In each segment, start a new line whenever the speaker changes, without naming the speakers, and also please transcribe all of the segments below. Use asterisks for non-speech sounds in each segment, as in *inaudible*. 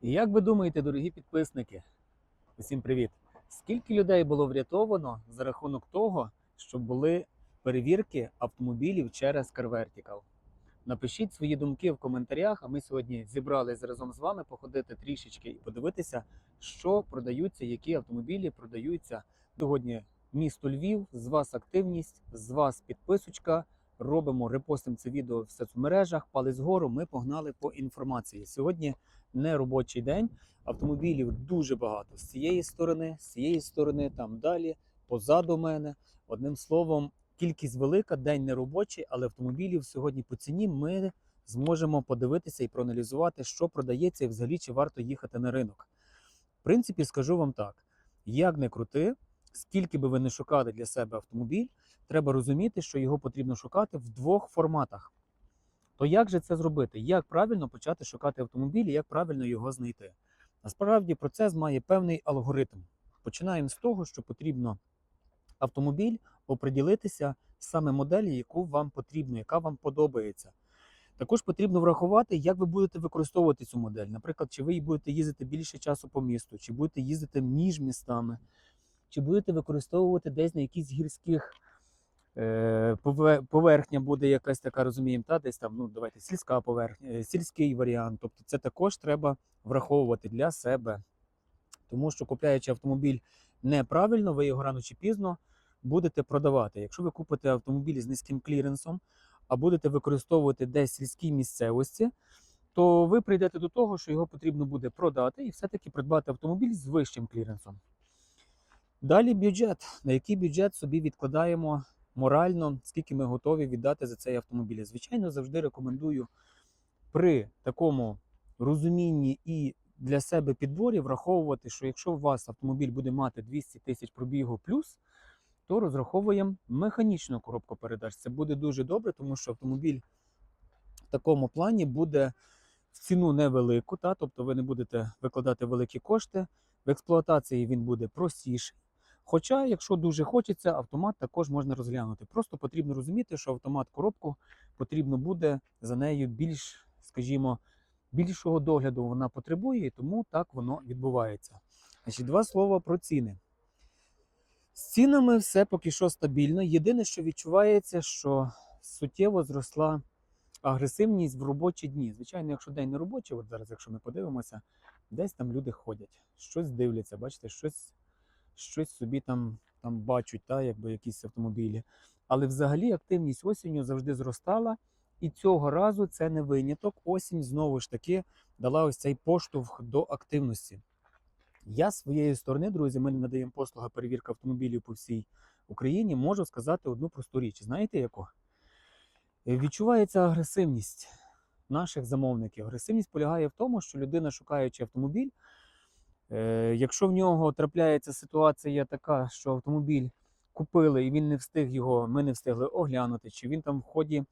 І як ви думаєте, дорогі підписники, усім привіт! Скільки людей було врятовано за рахунок того, що були перевірки автомобілів через CarVertical? Напишіть свої думки в коментарях, а ми сьогодні зібрались разом з вами походити трішечки і подивитися, що продаються, які автомобілі продаються сьогодні. Місто Львів, з вас активність, з вас підписочка. Робимо, репостимо це відео в соцмережах, палець вгору. Ми погнали по інформації. Сьогодні не робочий день. Автомобілів дуже багато з цієї сторони, з цієї сторони, там далі, позаду мене. Одним словом, кількість велика, день не робочий, але автомобілів сьогодні по ціні ми зможемо подивитися і проаналізувати, що продається і взагалі чи варто їхати на ринок. В принципі, скажу вам так: як не крути, скільки би ви не шукали для себе автомобіль, треба розуміти, що його потрібно шукати в двох форматах. То як же це зробити? Як правильно почати шукати автомобіль і як правильно його знайти? Насправді процес має певний алгоритм. Починаємо з того, що потрібно автомобіль оприділитися саме моделі, яку вам потрібно, яка вам подобається. Також потрібно врахувати, як ви будете використовувати цю модель. Наприклад, чи ви будете їздити більше часу по місту, чи будете їздити між містами, чи будете використовувати десь на якихось гірських поверхня буде якась така, розуміємо, та десь там, ну давайте сільська поверхня, е, сільський варіант. Тобто це також треба враховувати для себе. Тому що купляючи автомобіль неправильно, ви його рано чи пізно будете продавати. Якщо ви купите автомобіль з низьким кліренсом, а будете використовувати десь сільській місцевості, то ви прийдете до того, що його потрібно буде продати і все-таки придбати автомобіль з вищим кліренсом. Далі бюджет. На який бюджет собі відкладаємо морально, скільки ми готові віддати за цей автомобіль. Звичайно, завжди рекомендую при такому розумінні і для себе підборі враховувати, що якщо у вас автомобіль буде мати 200 тисяч пробігу плюс, то розраховуємо механічну коробку передач. Це буде дуже добре, тому що автомобіль в такому плані буде в ціну невелику, та, тобто ви не будете викладати великі кошти. В експлуатації він буде простіший. Хоча, якщо дуже хочеться, автомат також можна розглянути. Просто потрібно розуміти, що автомат коробку потрібно буде за нею більш, скажімо, більшого догляду вона потребує, і тому так воно відбувається. Значить, два слова про ціни. З цінами все поки що стабільно. Єдине, що відчувається, що суттєво зросла агресивність в робочі дні. Звичайно, якщо день не робочий, от зараз, якщо ми подивимося, десь там люди ходять, щось дивляться, бачите, щось, щось собі там, там бачать, та, якби якісь автомобілі. Але взагалі активність осінню завжди зростала. І цього разу це не виняток. Осінь знову ж таки дала ось цей поштовх до активності. Я своєї сторони, друзі, ми надаємо послуга перевірки автомобілів по всій Україні. Можу сказати одну просту річ. Знаєте яку? Відчувається агресивність наших замовників. Агресивність полягає в тому, що людина, шукаючи автомобіль, якщо в нього трапляється ситуація така, що автомобіль купили і він не встиг його, ми не встигли оглянути, чи він там в ході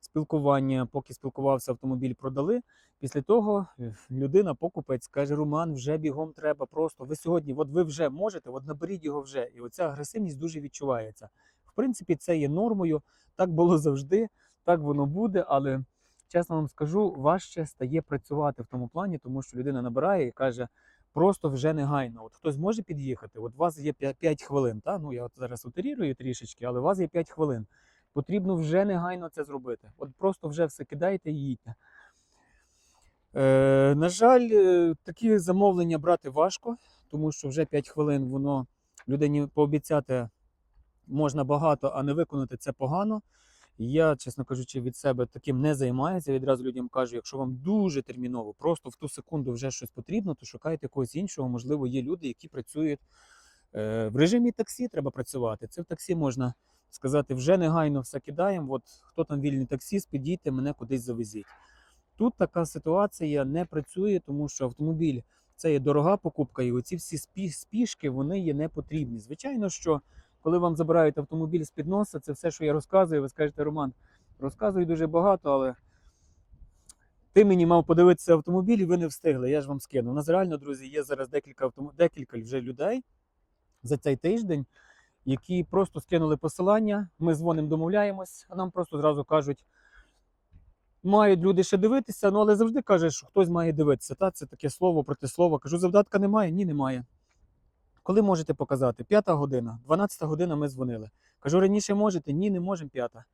спілкування, поки спілкувався автомобіль, продали. Після того е, людина, покупець, каже: Роман, вже бігом треба. Просто ви сьогодні, от ви вже можете, от наберіть його вже. І оця агресивність дуже відчувається. В принципі, це є нормою. Так було завжди, так воно буде, але чесно вам скажу, важче стає працювати в тому плані, тому що людина набирає і каже. Просто вже негайно. От хтось може під'їхати. От у вас є 5 хвилин. Та? Ну я от зараз утерірую трішечки, але у вас є 5 хвилин. Потрібно вже негайно це зробити. От просто вже все кидайте і їдьте. Е, на жаль, е, такі замовлення брати важко, тому що вже 5 хвилин воно людині пообіцяти можна багато, а не виконати це погано. Я, чесно кажучи, від себе таким не займаюся. Відразу людям кажу, якщо вам дуже терміново, просто в ту секунду вже щось потрібно, то шукайте когось іншого. Можливо, є люди, які працюють е, в режимі таксі, треба працювати. Це в таксі можна сказати, вже негайно все кидаємо. От хто там вільний таксіст, підійте, мене кудись завезіть. Тут така ситуація не працює, тому що автомобіль це є дорога покупка, і оці всі спішки вони є не потрібні. Звичайно, що коли вам забирають автомобіль з під носа, це все, що я розказую, ви скажете, Роман, розказую дуже багато, але ти мені мав подивитися автомобіль, і ви не встигли. Я ж вам скину. У нас реально, друзі, є зараз декілька автом... декілька вже людей за цей тиждень, які просто скинули посилання. Ми дзвонимо, домовляємось, а нам просто зразу кажуть: мають люди ще дивитися, ну але завжди каже, що хтось має дивитися. Та це таке слово проти слова. Кажу, завдатка немає? Ні, немає. Коли можете показати? П'ята година, 12 година ми дзвонили. Кажу, раніше можете? Ні, не можемо п'ята.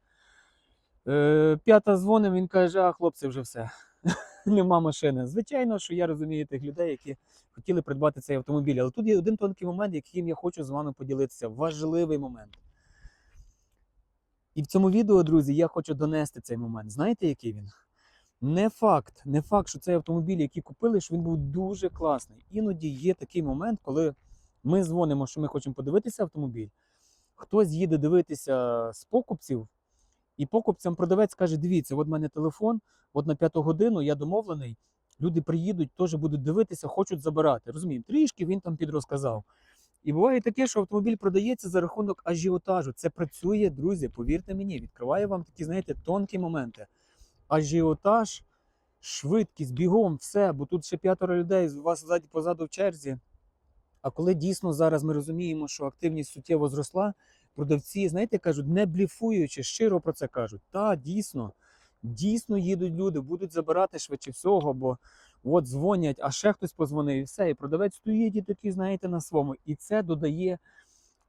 Е, п'ята дзвонимо, він каже, а хлопці, вже все. *laughs* Нема машини. Звичайно, що я розумію тих людей, які хотіли придбати цей автомобіль. Але тут є один тонкий момент, яким я хочу з вами поділитися. Важливий момент. І в цьому відео, друзі, я хочу донести цей момент. Знаєте, який він? Не факт, не факт, що цей автомобіль, який купили, що він був дуже класний. Іноді є такий момент, коли ми дзвонимо, що ми хочемо подивитися автомобіль. Хтось їде дивитися з покупців, і покупцям продавець каже: дивіться, от в мене телефон, от на п'яту годину я домовлений. Люди приїдуть, теж будуть дивитися, хочуть забирати. Розуміємо, трішки він там підрозказав. І буває таке, що автомобіль продається за рахунок ажіотажу. Це працює, друзі, повірте мені, відкриває вам такі, знаєте, тонкі моменти. Ажіотаж, швидкість, бігом, все, бо тут ще п'ятеро людей, у вас ззаді позаду в черзі. А коли дійсно зараз ми розуміємо, що активність суттєво зросла, продавці, знаєте, кажуть, не бліфуючи, щиро про це кажуть. Та, дійсно, дійсно їдуть люди, будуть забирати швидше всього, бо от дзвонять, а ще хтось позвонив, і все. І продавець стоїть і такий, знаєте, на своєму. І це додає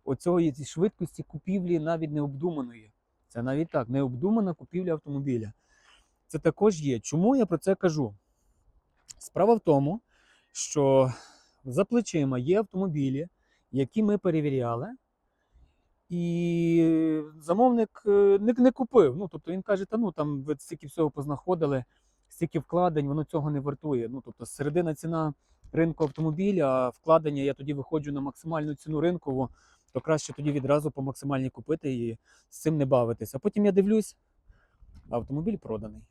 оцього швидкості купівлі навіть необдуманої. Це навіть так, необдумана купівля автомобіля. Це також є. Чому я про це кажу? Справа в тому, що за плечима є автомобілі, які ми перевіряли, і замовник е, не, не купив. Ну, тобто він каже, та ну там ви стільки всього познаходили, стільки вкладень, воно цього не вартує. Ну, тобто, середина ціна ринку автомобіля, а вкладення я тоді виходжу на максимальну ціну ринкову, то краще тоді відразу по максимальній купити і з цим не бавитися. А потім я дивлюсь, автомобіль проданий.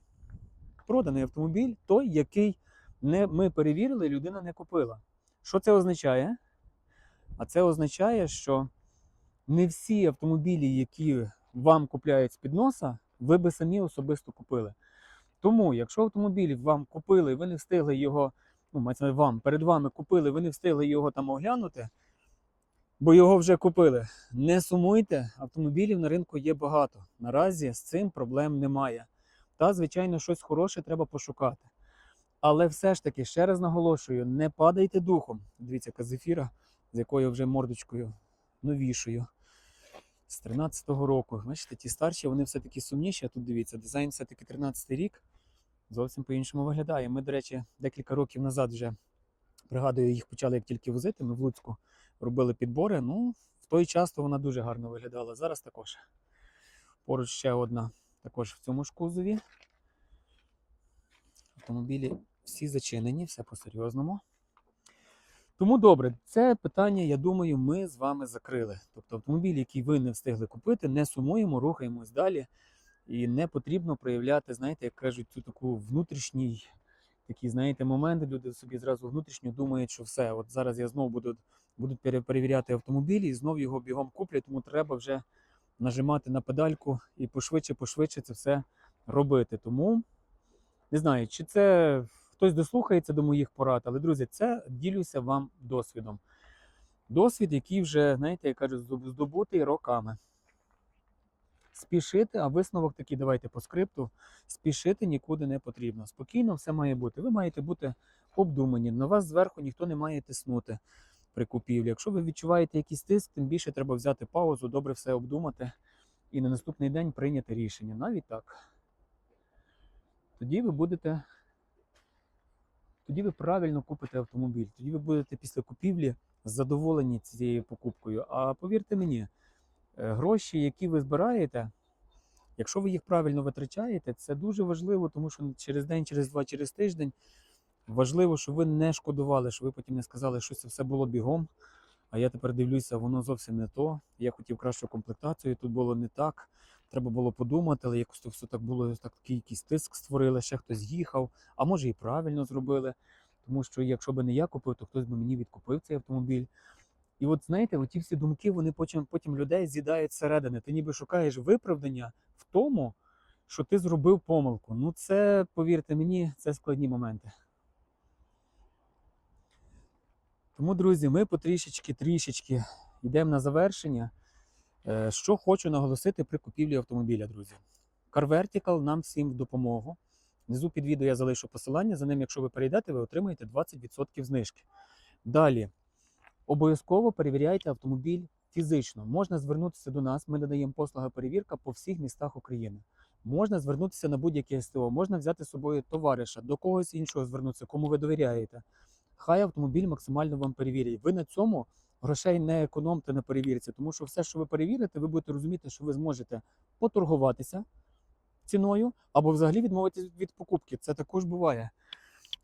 Проданий автомобіль, той, який не, ми перевірили, людина не купила. Що це означає? А це означає, що не всі автомобілі, які вам купляють з-під носа, ви би самі особисто купили. Тому, якщо автомобіль вам купили, ви не встигли його, ну, мається вам, перед вами купили, ви не встигли його там оглянути, бо його вже купили. Не сумуйте, автомобілів на ринку є багато. Наразі з цим проблем немає. Та, звичайно, щось хороше треба пошукати. Але все ж таки, ще раз наголошую, не падайте духом. Дивіться, яка зефіра, з якою вже мордочкою новішою. З 13-го року. Бачите, ті старші, вони все-таки сумніші, а тут дивіться, дизайн все-таки 13-й рік зовсім по-іншому виглядає. Ми, до речі, декілька років назад вже, пригадую, їх почали як тільки возити. Ми в Луцьку робили підбори. Ну, в той час то вона дуже гарно виглядала. Зараз також. Поруч ще одна, також в цьому ж кузові. Автомобілі всі зачинені, все по-серйозному. Тому добре, це питання, я думаю, ми з вами закрили. Тобто автомобіль, який ви не встигли купити, не сумуємо, рухаємось далі. І не потрібно проявляти, знаєте, як кажуть, цю таку внутрішній такий, знаєте, момент. Люди собі зразу внутрішньо думають, що все, от зараз я знову буду будуть перевіряти автомобіль і знов його бігом куплять, тому треба вже нажимати на педальку і пошвидше, пошвидше це все робити. Тому не знаю, чи це хтось дослухається до моїх порад, але друзі, це ділюся вам досвідом. Досвід, який вже, знаєте, кажуть, здоб- здобутий роками. Спішити, а висновок такий, давайте по скрипту. Спішити нікуди не потрібно. Спокійно все має бути. Ви маєте бути обдумані. На вас зверху ніхто не має тиснути при купівлі. Якщо ви відчуваєте якийсь тиск, тим більше треба взяти паузу, добре все обдумати і на наступний день прийняти рішення. Навіть так. Тоді ви будете. Тоді ви правильно купите автомобіль. Тоді ви будете після купівлі задоволені цією покупкою. А повірте мені, е, гроші, які ви збираєте, якщо ви їх правильно витрачаєте, це дуже важливо, тому що через день, через два, через тиждень важливо, щоб ви не шкодували, щоб ви потім не сказали, що це все було бігом. А я тепер дивлюся, воно зовсім не то. Я хотів кращу комплектацію, тут було не так. Треба було подумати, але якось все так було, так, якийсь тиск створили, ще хтось їхав, а може і правильно зробили. Тому що якщо б не я купив, то хтось би мені відкупив цей автомобіль. І от знаєте, оті всі думки вони потім, потім людей з'їдають зсередини. Ти ніби шукаєш виправдання в тому, що ти зробив помилку. Ну, це, повірте мені, це складні моменти. Тому, друзі, ми потрішечки, трішечки йдемо на завершення. Е, Що хочу наголосити при купівлі автомобіля, друзі. Car Vertical нам всім в допомогу. Внизу під відео я залишу посилання. За ним, якщо ви перейдете, ви отримаєте 20% знижки. Далі, обов'язково перевіряйте автомобіль фізично. Можна звернутися до нас, ми надаємо послуга перевірка по всіх містах України. Можна звернутися на будь-яке СТО, можна взяти з собою товариша, до когось іншого звернутися, кому ви довіряєте. Хай автомобіль максимально вам перевірять. Ви на цьому грошей не економте на перевірці, тому що все, що ви перевірите, ви будете розуміти, що ви зможете поторгуватися ціною або взагалі відмовитись від покупки. Це також буває.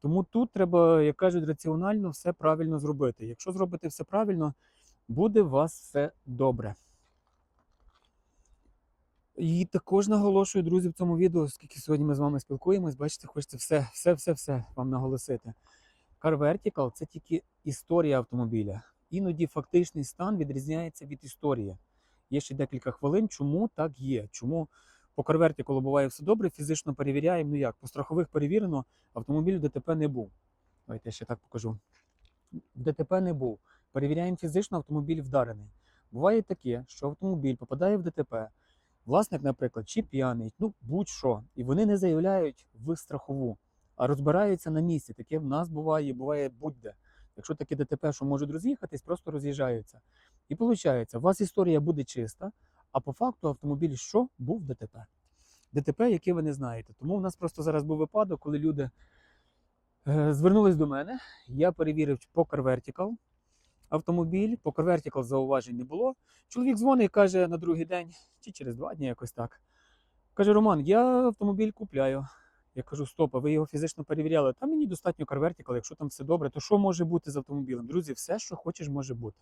Тому тут треба, як кажуть, раціонально все правильно зробити. Якщо зробите все правильно, буде у вас все добре. І також наголошую, друзі, в цьому відео, оскільки сьогодні ми з вами спілкуємось, бачите, хочеться все, все, все, все вам наголосити. Car Vertical – це тільки історія автомобіля. Іноді фактичний стан відрізняється від історії. Є ще декілька хвилин, чому так є. Чому по Car Vertical буває все добре, фізично перевіряємо. Ну як, по страхових перевірено, автомобіль в ДТП не був. Давайте я ще так покажу. ДТП не був. Перевіряємо фізично, автомобіль вдарений. Буває таке, що автомобіль попадає в ДТП. Власник, наприклад, чи п'яний, ну будь-що, і вони не заявляють в страхову, а розбираються на місці. Таке в нас буває, буває будь-де. Якщо таке ДТП, що можуть роз'їхатись, просто роз'їжджаються. І виходить, у вас історія буде чиста, а по факту автомобіль що був ДТП. ДТП, яке ви не знаєте. Тому в нас просто зараз був випадок, коли люди е, звернулись до мене. Я перевірив по Vertical автомобіль, по Vertical зауважень не було. Чоловік дзвонить і каже на другий день, чи через два дні якось так. Каже: Роман, я автомобіль купляю. Я кажу, стоп, а ви його фізично перевіряли. Та мені достатньо Car якщо там все добре, то що може бути з автомобілем? Друзі, все, що хочеш, може бути.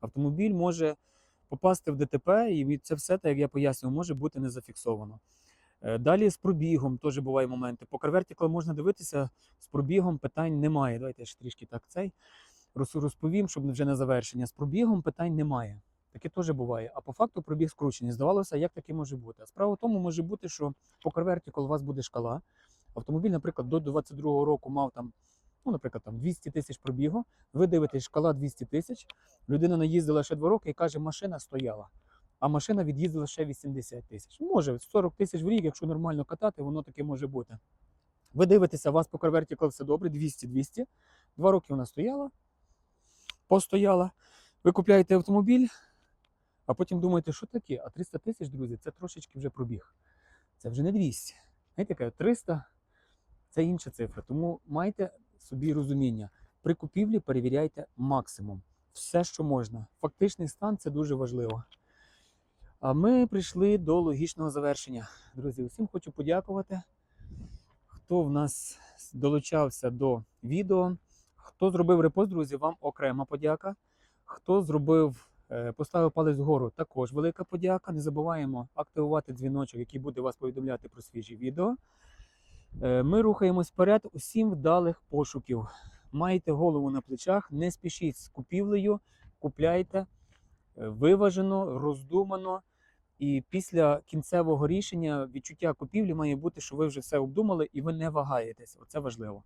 Автомобіль може попасти в ДТП, і це все, так як я пояснював, може бути не зафіксовано. Е, Далі з пробігом теж бувають моменти. По Vertical можна дивитися, з пробігом питань немає. Давайте я ще трішки так цей розповім, щоб вже на завершення. З пробігом питань немає. Таке теж буває. А по факту пробіг скручений. Здавалося, як таке може бути. А справа в тому може бути, що по Car Vertical у вас буде шкала. Автомобіль, наприклад, до 22-го року мав там, ну, наприклад, там 200 тисяч пробігу. Ви дивитесь, шкала 200 тисяч. Людина наїздила ще 2 роки і каже, машина стояла. А машина від'їздила ще 80 тисяч. Може, 40 тисяч в рік, якщо нормально катати, воно таке може бути. Ви дивитеся, у вас по Car Vertical все добре, 200-200. Два роки вона стояла, постояла. Ви купляєте автомобіль, а потім думаєте, що таке? А 300 тисяч, друзі, це трошечки вже пробіг. Це вже не 200. Знаєте, яка 300 це інша цифра. Тому майте собі розуміння. При купівлі перевіряйте максимум. Все, що можна. Фактичний стан це дуже важливо. А ми прийшли до логічного завершення. Друзі, усім хочу подякувати, хто в нас долучався до відео. Хто зробив репост, друзі, вам окрема подяка. Хто зробив, поставив палець вгору, також велика подяка. Не забуваємо активувати дзвіночок, який буде вас повідомляти про свіжі відео. Е, Ми рухаємось вперед. Усім вдалих пошуків. Майте голову на плечах, не спішіть з купівлею, купляйте е, виважено, роздумано. І після кінцевого рішення відчуття купівлі має бути, що ви вже все обдумали і ви не вагаєтесь. Оце важливо.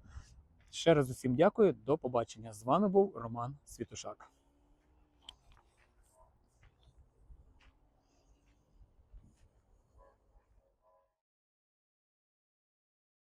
Ще раз усім дякую. До побачення. З вами був Роман Світушак.